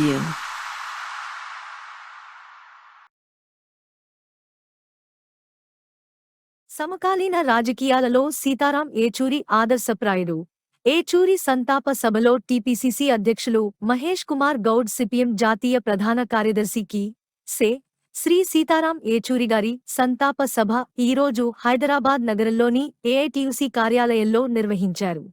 you. సమకాలీన రాజకీయాలలో సీతారాం ఏచూరి ఆదర్శప్రాయుడు. ఏచూరి సంతాప సభలో టీపీసీసీ అధ్యక్షులు మహేష్ కుమార్ గౌడ్ సిపిఎం జాతీయ ప్రధాన కార్యదర్శి కి సే. శ్రీ సీతారాం ఏచూరి గారి సంతాప సభ ఈరోజు హైదరాబాద్ నగరంలోని ఏఐటీయూసీ కార్యాలయంలో నిర్వహించారు.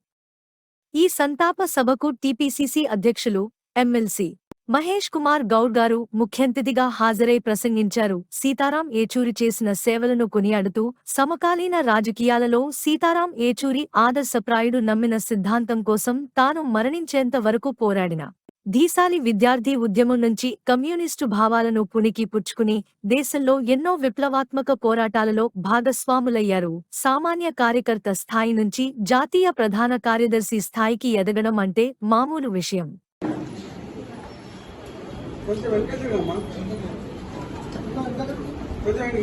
ఈ సంతాప సభకు టీపీసీసీ అధ్యక్షులు ఎమ్మెల్సీ మహేష్ కుమార్ గౌడ్ గారు ముఖ్యంతిథిగా హాజరై ప్రసంగించారు. సీతారాం ఏచూరి చేసిన సేవలను కొనియాడుతూ సమకాలీన రాజకీయాలలో సీతారాం ఏచూరి ఆదర్శప్రాయుడు నమ్మిన సిద్ధాంతం కోసం తాను మరణించేంత వరకు పోరాడిన. ధీసాలి విద్యార్థి ఉద్యమం నుంచి కమ్యూనిస్టు భావాలను పుణికి పుచ్చుకుని దేశంలో ఎన్నో విప్లవాత్మక పోరాటాలలో భాగస్వాములయ్యారు. సామాన్య కార్యకర్త స్థాయి నుంచి జాతీయ ప్రధాన కార్యదర్శి స్థాయికి ఎదగడం అంటే మామూలు విషయం. కొంచెం వెనకేసాడమ్మా కొంచెం ఆయన